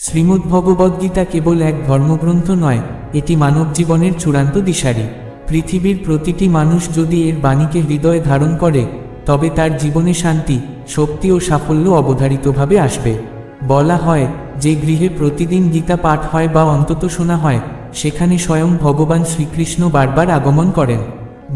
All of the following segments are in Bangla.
শ্রীমদ্ভগবদ্গীতা কেবল এক ধর্মগ্রন্থ নয়, এটি মানব জীবনের চূড়ান্ত দিশারি। পৃথিবীর প্রতিটি মানুষ যদি এর বাণীকে হৃদয়ে ধারণ করে, তবে তার জীবনে শান্তি, শক্তি ও সাফল্য অবধারিতভাবে আসবে। বলা হয়, যে গৃহে প্রতিদিন গীতা পাঠ হয় বা অন্তত শোনা হয়, সেখানে স্বয়ং ভগবান শ্রীকৃষ্ণ বারবার আগমন করেন।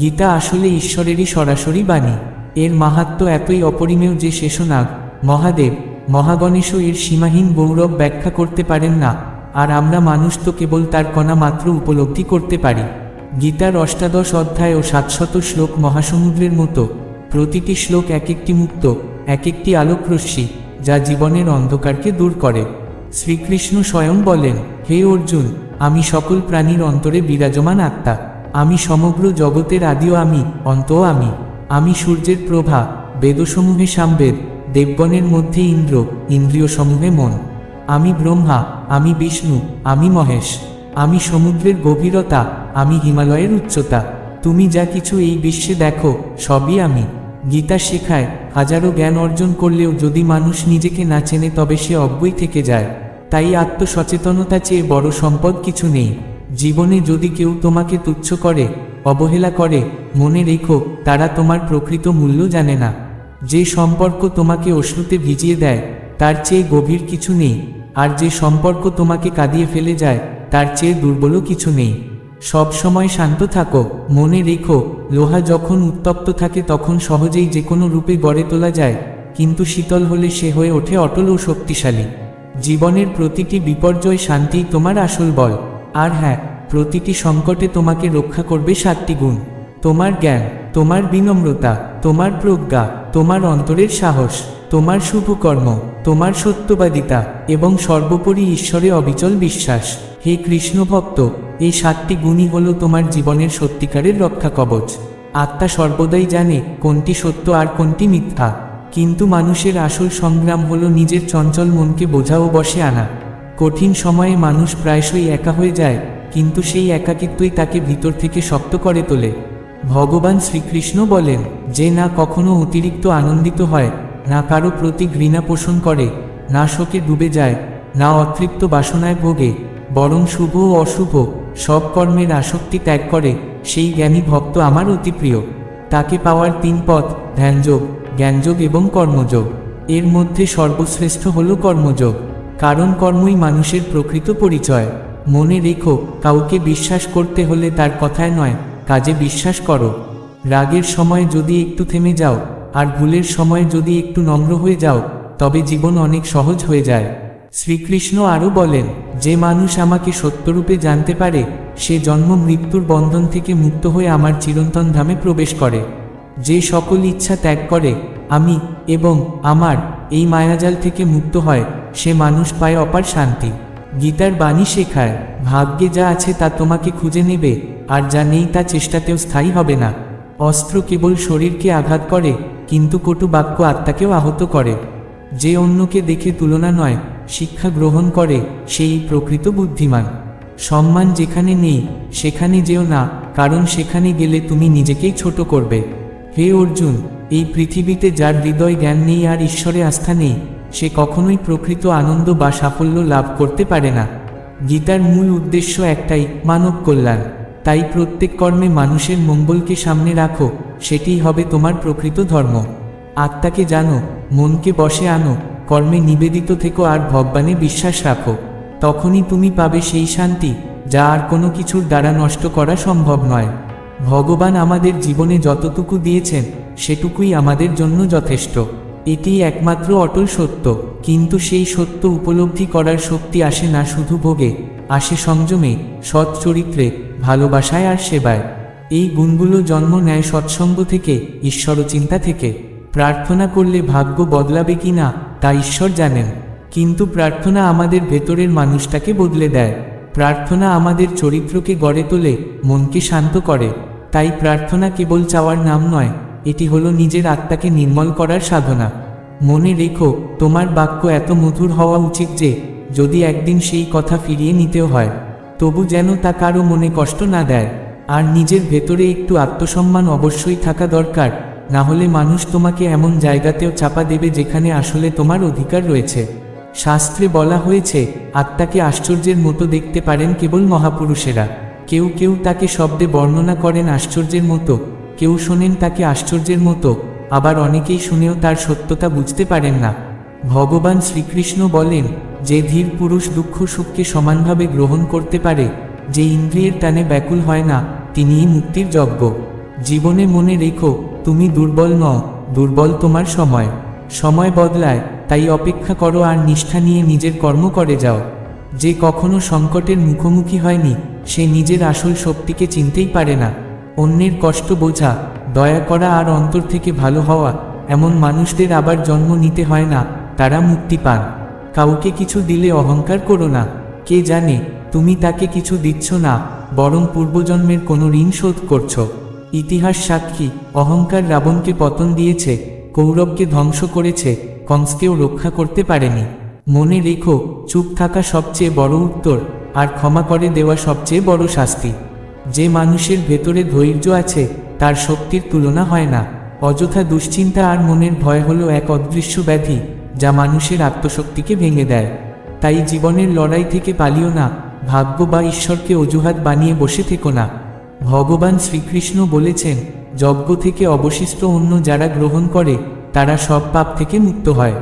গীতা আসলে ঈশ্বরেরই সরাসরি বাণী। এর মাহাত্ম্য এতই অপরিমেয় যে শেষনাগ, মহাদেব মহাগণেশও এর সীমাহীন গৌরব ব্যাখ্যা করতে পারেন না, আর আমরা মানুষ তো কেবল তার কণা মাত্র উপলব্ধি করতে পারি। গীতার অষ্টাদশ অধ্যায় ও সাতশত শ্লোক মহাসমুদ্রের মতো, প্রতিটি শ্লোক এক একটি মুক্ত এক একটি আলোকরশ্মি, যা জীবনের অন্ধকারকে দূর করে। শ্রীকৃষ্ণ স্বয়ং বলেন, হে অর্জুন, আমি সকল প্রাণীর অন্তরে বিরাজমান আত্মা, আমি সমগ্র জগতের আদিও আমি, অন্তও আমি। আমি সূর্যের প্রভা, বেদসমূহে সামবেদ দেবগণের মধ্যে ইন্দ্র, ইন্দ্রিয় সমূহে মন। আমি ব্রহ্মা, আমি বিষ্ণু, আমি মহেশ। আমি সমুদ্রের গভীরতা, আমি হিমালয়ের উচ্চতা। তুমি যা কিছু এই বিশ্বে দেখো, সবই আমি। গীতা শেখায়, হাজারো জ্ঞান অর্জন করলেও যদি মানুষ নিজেকে না চেনে তবে সে অজ্ঞই থেকে যায়। তাই আত্মসচেতনতা চেয়ে বড় সম্পদ কিছু নেই। জীবনে যদি কেউ তোমাকে তুচ্ছ করে, অবহেলা করে, মনে রেখো, তারা তোমার প্রকৃত মূল্য জানে না। যে সম্পর্ক তোমাকে অশ্রুতে ভিজিয়ে দেয়, তার চেয়ে গভীর কিছু নেই। আর যে সম্পর্ক তোমাকে কাঁদিয়ে ফেলে যায়, তার চেয়ে দুর্বলও কিছু নেই। সব সময় শান্ত থাকো, মনে রেখো, লোহা যখন উত্তপ্ত থাকে তখন সহজেই যে কোনো রূপে গড়ে তোলা যায়। কিন্তু শীতল হলে সে হয়ে ওঠে অটল ও শক্তিশালী। জীবনের প্রতিটি বিপর্যয় শান্তিই তোমার আসল বল। আর হ্যাঁ প্রতিটি সংকটে তোমাকে রক্ষা করবে সাতটি গুণ। তোমার জ্ঞান। তোমার বিনম্রতা, তোমার প্রজ্ঞা, তোমার অন্তরের সাহস, তোমার শুভকর্ম, তোমার সত্যবাদিতা এবং সর্বোপরি ঈশ্বরে অবিচল বিশ্বাস। হে কৃষ্ণ ভক্ত, এই সাতটি গুণই হল তোমার জীবনের সত্যিকারের রক্ষা কবচ। আত্মা সর্বদাই জানে কোনটি সত্য আর কোনটি মিথ্যা। কিন্তু মানুষের আসল সংগ্রাম হলো নিজের চঞ্চল মনকে বোঝা ও বসে আনা। কঠিন সময়ে মানুষ প্রায়শই একা হয়ে যায়, কিন্তু সেই একাকিত্বই তাকে ভিতর থেকে শক্ত করে তোলে। ভগবান শ্রীকৃষ্ণ বলেন, যে না কখনো অতিরিক্ত আনন্দিত হয়, না কারও প্রতি ঘৃণা পোষণ করে, না শোকে ডুবে যায়, না অতৃপ্ত বাসনায় ভোগে, বরং শুভ ও অশুভ, সব কর্মের আসক্তি ত্যাগ করে, সেই জ্ঞানী ভক্ত আমার অতি প্রিয়। তাকে পাওয়ার তিন পথ, ধ্যানযোগ, জ্ঞানযোগ এবং কর্মযোগ। এর মধ্যে সর্বশ্রেষ্ঠ হল কর্মযোগ, কারণ কর্মই মানুষের প্রকৃত পরিচয়। মনে রেখো, কাউকে বিশ্বাস করতে হলে তার কথায় নয় কাজে বিশ্বাস করো। রাগের সময় যদি একটু থেমে যাও, আর ভুলের সময় যদি একটু নম্র হয়ে যাও, তবে জীবন অনেক সহজ হয়ে যায়। শ্রীকৃষ্ণ আরও বলেন, যে মানুষ আমাকে সত্যরূপে জানতে পারে, সে জন্ম মৃত্যুর বন্ধন থেকে মুক্ত হয়ে আমার চিরন্তন ধামে প্রবেশ করে। যে সকল ইচ্ছা ত্যাগ করে, আমি এবং আমার এই মায়াজাল থেকে মুক্ত হয়, সে মানুষ পায় অপার শান্তি। গীতার বাণী শেখায়, ভাগ্যে যা আছে তা তোমাকে খুঁজে নেবে, আর যা নেই তা চেষ্টাতেও স্থায়ী হবে না। অস্ত্র কেবল শরীরকে আঘাত করে, কিন্তু কটু বাক্য আত্মাকেও আহত করে। যে অন্যকে দেখে তুলনা নয়, শিক্ষা গ্রহণ করে, সেই প্রকৃত বুদ্ধিমান। সম্মান যেখানে নেই, সেখানে যেও না, কারণ সেখানে গেলে তুমি নিজেকেই ছোট করবে। হে অর্জুন, এই পৃথিবীতে যার হৃদয় জ্ঞান নেই আর ঈশ্বরে আস্থা নেই সে কখনোই প্রকৃত আনন্দ বা সাফল্য লাভ করতে পারে না। গীতার মূল উদ্দেশ্য একটাই, মানব কল্যাণ। তাই প্রত্যেক কর্মে মানুষের মঙ্গলকে সামনে রাখো, সেটিই হবে তোমার প্রকৃত ধর্ম। আত্মাকে জানো, মনকে বসে আনো, কর্মে নিবেদিত থেকো আর ভগবানে বিশ্বাস রাখো। তখনই তুমি পাবে সেই শান্তি, যা আর কোনো কিছুর দ্বারা নষ্ট করা সম্ভব নয়। ভগবান আমাদের জীবনে যতটুকু দিয়েছেন, সেটুকুই আমাদের জন্য যথেষ্ট। এটি একমাত্র অটল সত্য, কিন্তু সেই সত্য উপলব্ধি করার শক্তি আসে না শুধু ভোগে, আসে সংযমে, সৎ চরিত্রে, ভালোবাসায় আর সেবায়। এই গুণগুলো জন্ম নেয় সৎসঙ্গ থেকে, ঈশ্বরচিন্তা থেকে। প্রার্থনা করলে ভাগ্য বদলাবে কি না, তা ঈশ্বর জানেন। কিন্তু প্রার্থনা আমাদের ভেতরের মানুষটাকে বদলে দেয়। প্রার্থনা আমাদের চরিত্রকে গড়ে তোলে, মনকে শান্ত করে। তাই প্রার্থনা কেবল চাওয়ার নাম নয় এটি হলো নিজের আত্মাকে নির্মল করার সাধনা। মনে রেখো, তোমার বাক্য এত মধুর হওয়া উচিত যে, যদি একদিন সেই কথা ফিরিয়ে নিতেও হয়, তবু যেন তা কারও মনে কষ্ট না দেয়। আর নিজের ভেতরে একটু আত্মসম্মান অবশ্যই থাকা দরকার, না হলে মানুষ তোমাকে এমন জায়গাতেও চাপা দেবে যেখানে আসলে তোমার অধিকার রয়েছে। শাস্ত্রে বলা হয়েছে, আত্মাকে আশ্চর্যের মতো দেখতে পারেন কেবল মহাপুরুষেরা। কেউ কেউ তাকে শব্দে বর্ণনা করেন আশ্চর্যের মতো। কেউ শোনেন তাকে আশ্চর্যের মতো, আবার অনেকেই শুনেও তার সত্যতা বুঝতে পারেন না। ভগবান শ্রীকৃষ্ণ বলেন, যে ধীর পুরুষ দুঃখ সুখকে সমানভাবে গ্রহণ করতে পারে, যে ইন্দ্রিয়ের টানে ব্যাকুল হয় না, তিনিই মুক্তির যজ্ঞ জীবনে মনে রেখো, তুমি দুর্বল ন দুর্বল তোমার সময়। সময় বদলায়, তাই অপেক্ষা করো আর নিষ্ঠা নিয়ে নিজের কর্ম করে যাও। যে কখনো সংকটের মুখোমুখি হয়নি, সে নিজের আসল শক্তিকে চিনতেই পারে না। অন্যের কষ্ট বোঝা, দয়া করা আর অন্তর থেকে ভালো হওয়া, এমন মানুষদের আবার জন্ম নিতে হয় না, তারা মুক্তি পান। কাউকে কিছু দিলে অহংকার করো না। কে জানে, তুমি তাকে কিছু দিচ্ছ না, বরং পূর্বজন্মের কোনো ঋণ শোধ করছ। ইতিহাস সাক্ষী, অহংকার রাবণকে পতন দিয়েছে, কৌরবকে ধ্বংস করেছে, কংসকেও রক্ষা করতে পারেনি। মনে রেখো, চুপ থাকা সবচেয়ে বড় উত্তর, আর ক্ষমা করে দেওয়া সবচেয়ে বড় শাস্তি। যে মানুষের ভেতরে ধৈর্য আছে, তার শক্তির তুলনা হয় না। অযথা দুশ্চিন্তা আর মনের ভয় হলো এক অদৃশ্য ব্যাধি, যা মানুষের আত্মশক্তিকে ভেঙে দেয়। তাই জীবনের লড়াই থেকে পালিও না, ভাগ্য বা ঈশ্বরকে অজুহাত বানিয়ে বসে থেকো না। ভগবান শ্রীকৃষ্ণ বলেছেন, যজ্ঞ থেকে অবশিষ্ট অন্য যারা গ্রহণ করে, তারা সব পাপ থেকে মুক্ত হয়।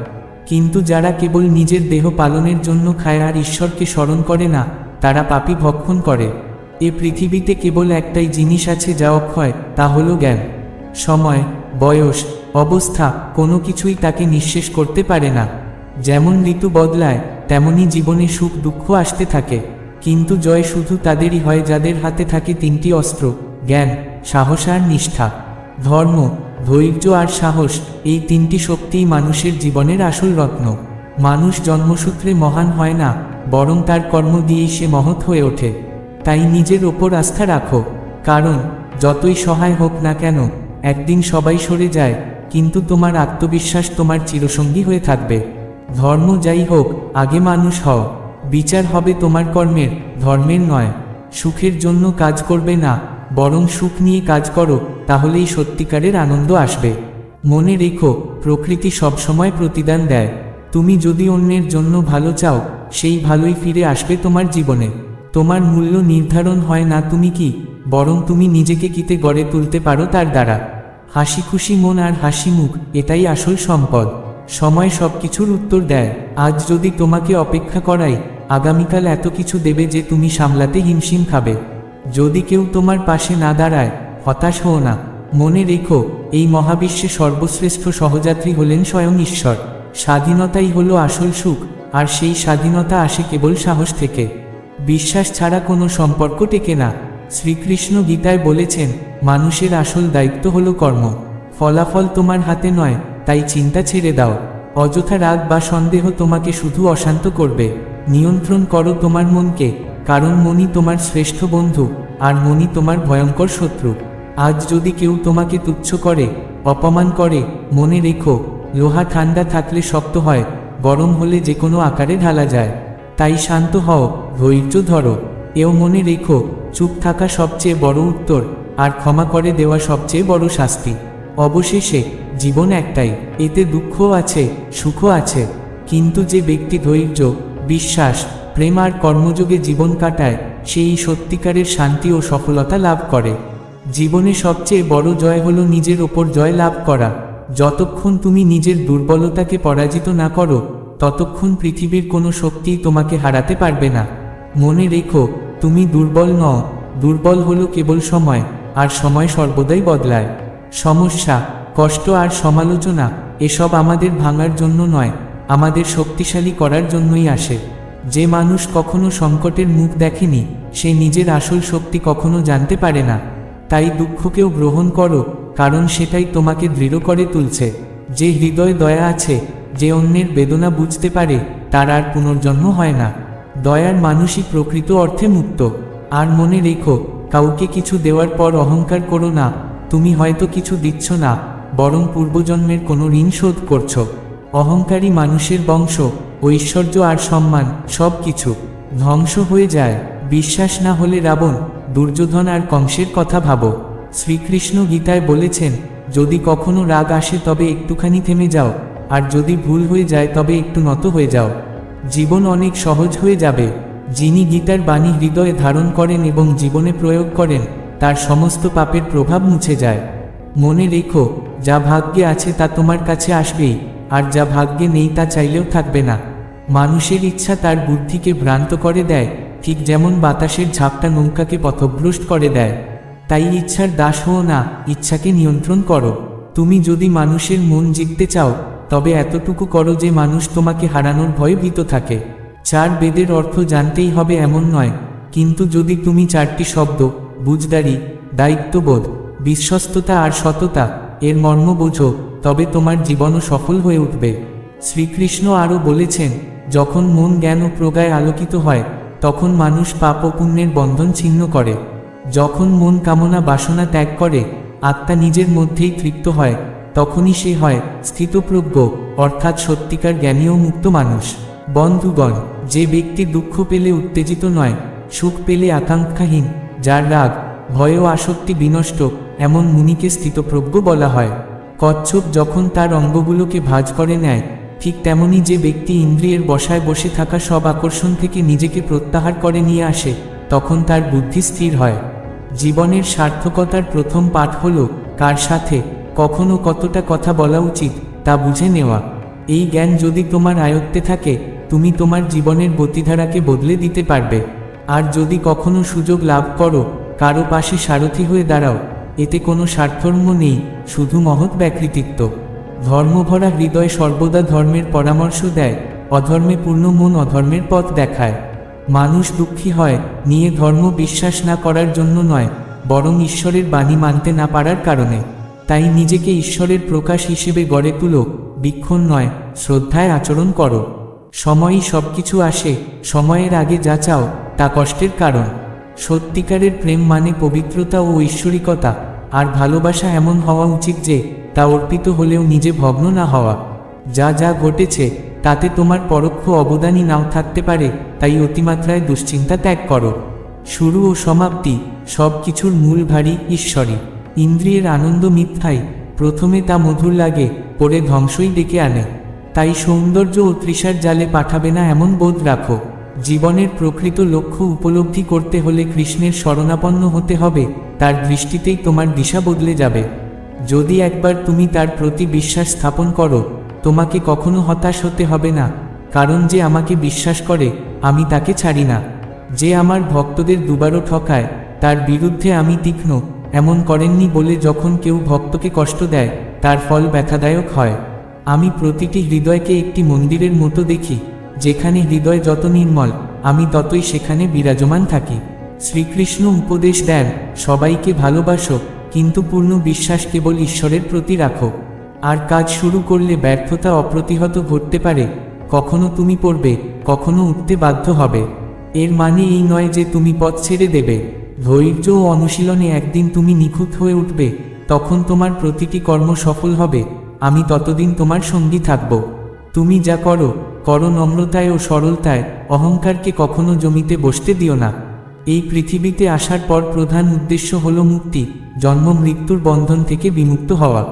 কিন্তু যারা কেবল নিজের দেহ পালনের জন্য খায় আর ঈশ্বরকে স্মরণ করে না, তারা পাপি ভক্ষণ করে। এ পৃথিবীতে কেবল একটাই জিনিস আছে যা অক্ষয়, তা হলো জ্ঞান। সময়, বয়স, অবস্থা, কোনো কিছুই তাকে নিঃশেষ করতে পারে না। যেমন ঋতু বদলায়, তেমনি জীবনে সুখ, দুঃখ আসতে থাকে। কিন্তু জয় শুধু তাদেরই হয় যাদের হাতে থাকে তিনটি অস্ত্র, জ্ঞান, সাহস আর নিষ্ঠা। ধর্ম, ধৈর্য আর সাহস, এই তিনটি শক্তিই মানুষের জীবনের আসল রত্ন। মানুষ জন্মসূত্রে মহান হয় না, বরং তার কর্ম দিয়েই সে মহৎ হয়ে ওঠে। তাই নিজের ওপর আস্থা রাখো। কারণ, যতই সহায় হোক না কেন, একদিন সবাই সরে যায়, কিন্তু তোমার আত্মবিশ্বাস তোমার চিরসঙ্গী হয়ে থাকবে। ধর্ম যাই হোক, আগে মানুষ হও। বিচার হবে তোমার কর্মের, ধর্মের নয়। সুখের জন্য কাজ করবে না, বরং সুখ নিয়ে কাজ করো, তাহলেই সত্যিকারের আনন্দ আসবে। মনে রেখো, প্রকৃতি সবসময় প্রতিদান দেয়। তুমি যদি অন্যের জন্য ভালো চাও, সেই ভালোই ফিরে আসবে তোমার জীবনে। তোমার মূল্য নির্ধারণ হয় না তুমি কি, বরং তুমি নিজেকে কিতে গড়ে তুলতে পারো তার দ্বারা। হাসি খুশি মন আর হাসি মুখ, এটাই আসল সম্পদ। সময় সব কিছুর উত্তর দেয়। আজ যদি তোমাকে অপেক্ষা করাই, আগামীকাল এত কিছু দেবে যে তুমি সামলাতে হিমশিম খাবে। যদি কেউ তোমার পাশে না দাঁড়ায়, হতাশ হও না। মনে রেখো, এই মহাবিশ্বে সর্বশ্রেষ্ঠ সহযাত্রী হলেন স্বয়ং ঈশ্বর। স্বাধীনতাই হলো আসল সুখ, আর সেই স্বাধীনতা আসে কেবল সাহস থেকে। বিশ্বাস ছাড়া কোনো সম্পর্ক টেকে না। শ্রীকৃষ্ণ গীতায় বলেছেন, মানুষের আসল দায়িত্ব হলো কর্ম। ফলাফল তোমার হাতে নয়, তাই চিন্তা ছেড়ে দাও। অযথা রাগ বা সন্দেহ তোমাকে শুধু অশান্ত করবে। নিয়ন্ত্রণ করো তোমার মনকে, কারণ মনই তোমার শ্রেষ্ঠ বন্ধু, আর মনই তোমার ভয়ঙ্কর শত্রু। আজ যদি কেউ তোমাকে তুচ্ছ করে, অপমান করে, মনে রেখো, লোহা ঠান্ডা থাকলে শক্ত হয়, গরম হলে যে কোনো আকারে ঢালা যায়। তাই শান্ত হও, ধৈর্য ধরো। এও মনে রেখো, চুপ থাকা সবচেয়ে বড় উত্তর, আর ক্ষমা করে দেওয়া সবচেয়ে বড় শাস্তি। অবশেষে, জীবন একটাই, এতে দুঃখও আছে, সুখও আছে। কিন্তু যে ব্যক্তি ধৈর্য, বিশ্বাস, প্রেম আর কর্মযোগে জীবন কাটায়, সেই সত্যিকারের শান্তি ও সফলতা লাভ করে। জীবনে সবচেয়ে বড় জয় হলো নিজের ওপর জয় লাভ করা। যতক্ষণ তুমি নিজের দুর্বলতাকে পরাজিত না করো ততক্ষণ পৃথিবীর কোনো শক্তিই তোমাকে হারাতে পারবে না। মনে রেখো, তুমি দুর্বল নও। দুর্বল হলো কেবল সময়, আর সময় সর্বদাই বদলায়। সমস্যা, কষ্ট আর সমালোচনা, এসব আমাদের ভাঙার জন্য নয়, আমাদের শক্তিশালী করার জন্যই আসে। যে মানুষ কখনো সংকটের মুখ দেখেনি, সে নিজের আসল শক্তি কখনো জানতে পারে না। তাই দুঃখকেও গ্রহণ করো, কারণ সেটাই তোমাকে দৃঢ় করে তুলছে। যে হৃদয় দয়া আছে যে অন্যের বেদনা বুঝতে পারে, তার আর পুনর্জন্ম হয় না। দয়ার মানুষই প্রকৃত অর্থে মুক্ত। আর মনে রেখো, কাউকে কিছু দেওয়ার পর অহংকার করো না। তুমি হয়তো কিছু দিচ্ছ না, বরং পূর্বজন্মের কোনো ঋণ শোধ করছ। অহংকারী মানুষের বংশ, ঐশ্বর্য আর সম্মান সব কিছু ধ্বংস হয়ে যায়। বিশ্বাস না হলে রাবণ, দুর্যোধন আর কংসের কথা ভাবো। শ্রীকৃষ্ণ গীতায় বলেছেন, যদি কখনো রাগ আসে তবে একটুখানি থেমে যাও। আর যদি ভুল হয়ে যায় তবে একটু নত হয়ে যাও। জীবন অনেক সহজ হয়ে যাবে। যিনি গীতার বাণী হৃদয়ে ধারণ করেন এবং জীবনে প্রয়োগ করেন, তার সমস্ত পাপের প্রভাব মুছে যায়। মনে রেখো, যা ভাগ্যে আছে তা তোমার কাছে আসবেই, আর যা ভাগ্যে নেই তা চাইলেও থাকবে না। মানুষের ইচ্ছা তার বুদ্ধিকে ভ্রান্ত করে দেয়, ঠিক যেমন বাতাসের ঝাপটা নৌকাকে পথভ্রষ্ট করে দেয়। তাই ইচ্ছার দাস হও না, ইচ্ছাকে নিয়ন্ত্রণ করো। তুমি যদি মানুষের মন জিততে চাও তবে এতটুকু করো যে মানুষ তোমাকে হারানোর ভয়ে ভীত থাকে। চার বেদের অর্থ জানতেই হবে এমন নয়, কিন্তু যদি তুমি চারটি শব্দ, বুঝদারি, দায়িত্ববোধ, বিশ্বস্ততা আর সততা, এর মর্ম বোঝো, তবে তোমার জীবনও সফল হয়ে উঠবে। শ্রীকৃষ্ণ আরও বলেছেন, যখন মন জ্ঞান ও প্রগায় আলোকিত হয়, তখন মানুষ পাপ ও পুণ্যের বন্ধন ছিন্ন করে। যখন মন কামনা বাসনা ত্যাগ করে, আত্মা নিজের মধ্যেই তৃপ্ত হয় তখনই সে হয় স্থিতপ্রজ্ঞ, অর্থাৎ সত্যিকার জ্ঞানী ও মুক্ত মানুষ। বন্ধুগণ, যে ব্যক্তি দুঃখ পেলে উত্তেজিত নয়, সুখ পেলে আকাঙ্ক্ষাহীন, যার রাগ, ভয় ও আসক্তি বিনষ্ট, এমন মুনিকে স্থিতপ্রজ্ঞ বলা হয়। কচ্ছপ যখন তার অঙ্গগুলোকে ভাজ করে নেয়, ঠিক তেমনি যে ব্যক্তি ইন্দ্রিয়ের বসায় বসে থাকা সব আকর্ষণ থেকে নিজেকে প্রত্যাহার করে নিয়ে আসে, তখন তার বুদ্ধি স্থির হয়। জীবনের সার্থকতার প্রথম পাঠ হল, কার সাথে কখনো কতটা কথা বলা উচিত তা বুঝে নেওয়া। এই জ্ঞান যদি তোমার আয়ত্তে থাকে, তুমি তোমার জীবনের গতিধারাকে বদলে দিতে পারবে। আর যদি কখনো সুযোগ লাভ করো, কারও পাশে সারথি হয়ে দাঁড়াও। এতে কোনো স্বার্থর্ম নেই, শুধু মহৎ ব্যাকৃতিত্ব। ধর্মভরা হৃদয় সর্বদা ধর্মের পরামর্শ দেয়, অধর্মে পূর্ণ মন অধর্মের পথ দেখায়। মানুষ দুঃখী হয়, নিয়ে ধর্ম বিশ্বাস না করার জন্য নয়, বরং ঈশ্বরের বাণী মানতে না পারার কারণে। তাই নিজেকে ঈশ্বরের প্রকাশ হিসেবে গড়ে তুলো, বিক্ষণ নয়, শ্রদ্ধায় আচরণ করো। সময়ই সব কিছু আসে, সময়ের আগে যা চাও, তা কষ্টের কারণ। সত্যিকারের প্রেম মানে পবিত্রতা ও ঐশ্বরিকতা, আর ভালোবাসা এমন হওয়া উচিত যে, তা অর্পিত হলেও নিজে ভগ্ন না হওয়া। যা যা ঘটেছে, তাতে তোমার পরোক্ষ অবদানই নাও থাকতে পারে, তাই অতিমাত্রায় দুশ্চিন্তা ত্যাগ করো। শুরু ও সমাপ্তি সব কিছুর মূল ভারী ঈশ্বরী ইন্দ্রিয়ের আনন্দ মিথ্যাই প্রথমে তা মধুর লাগে, পরে ধ্বংসই ডেকে আনে। তাই সৌন্দর্য ও তৃষার জালে পাঠাবে না এমন বোধ রাখো। জীবনের প্রকৃত লক্ষ্য উপলব্ধি করতে হলে কৃষ্ণের শরণাপন্ন হতে হবে, তার দৃষ্টিতেই তোমার দিশা বদলে যাবে। যদি একবার তুমি তার প্রতি বিশ্বাস স্থাপন করো, তোমাকে কখনো হতাশ হতে হবে না, কারণ যে আমাকে বিশ্বাস করে, আমি তাকে ছাড়ি না। যে আমার ভক্তদের দুবারও ঠকায়, তার বিরুদ্ধে আমি তীক্ষ্ণ এমন করেননি বলে যখন কেউ ভক্তকে কষ্ট দেয়, তার ফল ব্যথাদায়ক হয়। আমি প্রতিটি হৃদয়কে একটি মন্দিরের মতো দেখি, যেখানে হৃদয় যত নির্মল, আমি ততই সেখানে বিরাজমান থাকি। শ্রীকৃষ্ণ উপদেশ দেন, সবাইকে ভালোবাসো, কিন্তু পূর্ণ বিশ্বাস কেবল ঈশ্বরের প্রতি রাখো। আর কাজ শুরু করলে ব্যর্থতা অপ্রতিহত ঘটতে পারে, কখনো তুমি পড়বে, কখনো উঠতে বাধ্য হবে। এর মানে এই নয় যে তুমি পথ ছেড়ে দেবে। ধৈর্য ও অনুশীলনে একদিন তুমি নিখুঁত হয়ে উঠবে, তখন তোমার প্রতিটি কর্ম সফল হবে, আমি ততদিন তোমার সঙ্গী থাকব। তুমি যা করো করো নম্রতায় ও সরলতায়, অহংকারকে কখনো জমিতে বসতে দিও না। এই পৃথিবীতে আসার পর প্রধান উদ্দেশ্য হল মুক্তি, জন্ম মৃত্যুর বন্ধন থেকে বিমুক্ত হওয়া।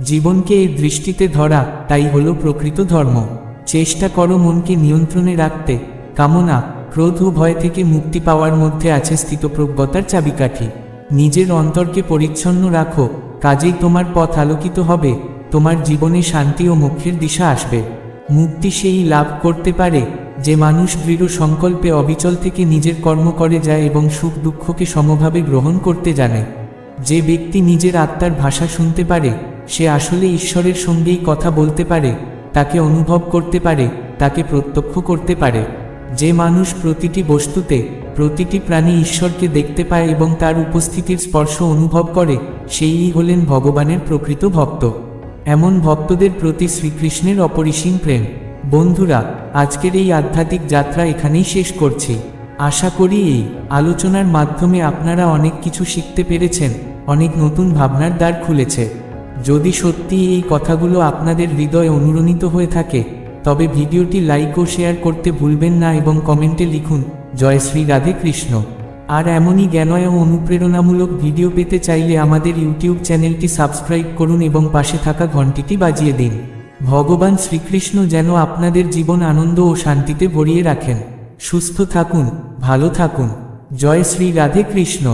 জীবনকে এই দৃষ্টিতে ধরা, তাই হলো প্রকৃত ধর্ম। চেষ্টা করো মনকে নিয়ন্ত্রণে রাখতে, কামনা ক্রোধ ও ভয় থেকে মুক্তি পাওয়ার মধ্যে আছে স্থিতপ্রজ্ঞতার চাবিকাঠি। নিজের অন্তরকে পরিচ্ছন্ন রাখো, কাজেই তোমার পথ আলোকিত হবে, তোমার জীবনে শান্তি ও মুখের দিশা আসবে। মুক্তি সেই লাভ করতে পারে, যে মানুষ দৃঢ় সংকল্পে অবিচল থেকে নিজের কর্ম করে যায় এবং সুখ দুঃখকে সমভাবে গ্রহণ করতে জানে। যে ব্যক্তি নিজের আত্মার ভাষা শুনতে পারে, সে আসলে ঈশ্বরের সঙ্গেই কথা বলতে পারে, তাকে অনুভব করতে পারে, তাকে প্রত্যক্ষ করতে পারে। যে মানুষ প্রতিটি বস্তুতে, প্রতিটি প্রাণী ঈশ্বরকে দেখতে পায় এবং তার উপস্থিতির স্পর্শ অনুভব করে সেই হলেন ভগবানের প্রকৃত ভক্ত। এমন ভক্তদের প্রতি শ্রীকৃষ্ণের অপরিসীম প্রেম। বন্ধুরা, আজকের এই আধ্যাত্মিক যাত্রা এখানেই শেষ করছি। আশা করি এই আলোচনার মাধ্যমে আপনারা অনেক কিছু শিখতে পেরেছেন, অনেক নতুন ভাবনার দ্বার খুলেছে। যদি সত্যি এই কথাগুলো আপনাদের হৃদয়ে অনুরণিত হয়ে থাকে তবে ভিডিওটি লাইক ও শেয়ার করতে ভুলবেন না এবং কমেন্টে লিখুন, জয় শ্রী রাধে কৃষ্ণ। আর এমনই জ্ঞানয় ও অনুপ্রেরণামূলক ভিডিও পেতে চাইলে আমাদের ইউটিউব চ্যানেলটি সাবস্ক্রাইব করুন এবং পাশে থাকা ঘন্টিটি বাজিয়ে দিন। ভগবান শ্রীকৃষ্ণ যেন আপনাদের জীবন আনন্দ ও শান্তিতে ভরিয়ে রাখেন। সুস্থ থাকুন, ভালো থাকুন। জয় শ্রী রাধে কৃষ্ণ।